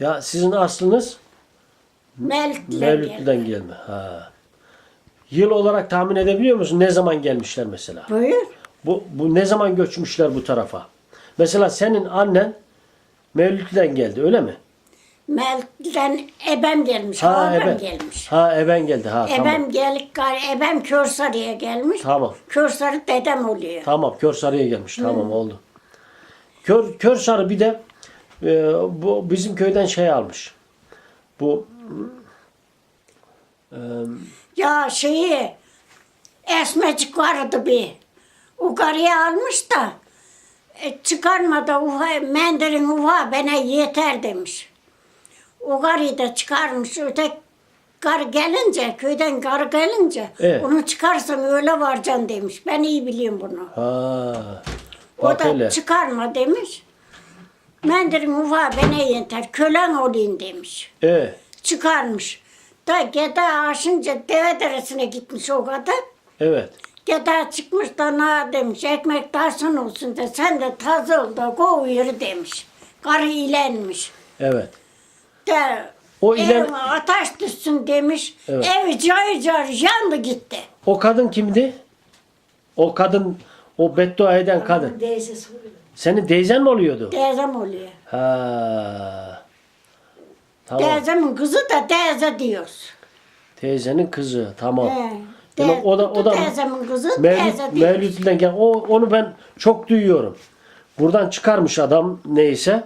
Ya sizin aslınız Mevlütlü'den geldi. gelme. Ha. Yıl olarak tahmin edebiliyor musun? Ne zaman gelmişler mesela? Buyur. Bu, bu ne zaman göçmüşler bu tarafa? Mesela senin annen Mevlütlü'den geldi öyle mi? Mevlüt'ten ebem gelmiş. Ha eben. gelmiş. Ha eben geldi. Ha Ebem tamam. gelik gar ebem Körsarı'ya gelmiş. Tamam. Körsarı dedem oluyor. Tamam Körsarı'ya gelmiş. Tamam oldu. Kör, Körsarı bir de e, bu bizim köyden şey almış. Bu e, Ya şeyi esmecik vardı bir. O karıya almış da e, çıkarmadı uha, mendirin uha bana yeter demiş. O karıyı da çıkarmış. Öte karı gelince, köyden karı gelince Evet. onu çıkarsan öyle varacaksın demiş. Ben iyi biliyorum bunu. ha O da hele. çıkarma demiş. Mendirin ufa bana yeter. Kölen olayım demiş. E, Çıkarmış. Da gede aşınca deve deresine gitmiş o kadar. evet. Gede çıkmış da ne demiş. Ekmek tarsın olsun da sen de tazı ol da kov yürü demiş. Karı ilenmiş. Evet. De O ilen- ev ateş düşsün demiş. Evet. Ev car car yandı gitti. O kadın kimdi? O kadın o beddua eden kadın. Teyzesi oluyor. Senin teyzen mi oluyordu? Teyzem oluyor. Ha. Tamam. Teyzemin kızı da teyze diyoruz. Teyzenin kızı. Tamam. He. Demek o da o da teyzemin kızı Mevlüt, teyze diyoruz. Mevlüt'ten gel. O onu ben çok duyuyorum. Buradan çıkarmış adam neyse.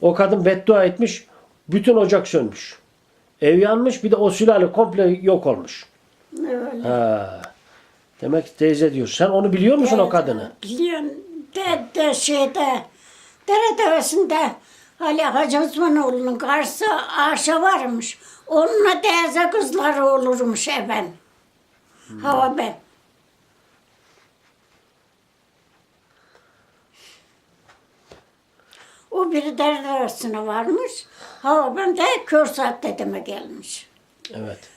O kadın beddua etmiş. Bütün ocak sönmüş. Ev yanmış bir de o sülale komple yok olmuş. Öyle. Ha. Demek teyze diyor. Sen onu biliyor musun o Teyze, kadını? Biliyorum. De, de şeyde, dere devesinde Ali Hacı Osmanoğlu'nun karşısı aşağı varmış. Onunla teyze kızları olurmuş eben. Hava ben. O biri dere devesine varmış. Hava ben de Körsat dedeme gelmiş. Evet.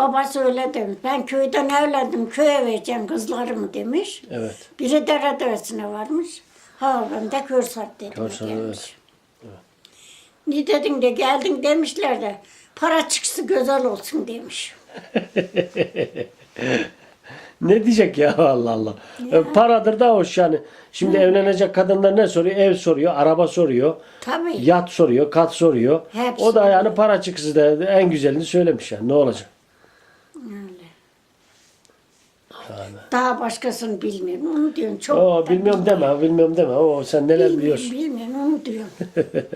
Babası öyle demiş. Ben köyden evlendim, köye vereceğim kızlarımı demiş. Evet. Biri dere devesine varmış. Ha ben de Körsat dedim. Körsat, gelmiş. Ne dedin de geldin demişler de para çıksı güzel olsun demiş. Ne diyecek ya Allah Allah. E, Paradır da hoş yani. Şimdi evlenecek kadınlar ne soruyor? Ev soruyor, araba soruyor, Tabii. yat soruyor, kat soruyor. Hepsi o da yani para çıksı da en güzelini söylemiş yani. Ne olacak? Daha başkasını bilmiyorum. Onu diyorum çok. O bilmiyorum deme, bilmiyorum deme. O sen neler biliyorsun. Bilmiyorum onu diyorum.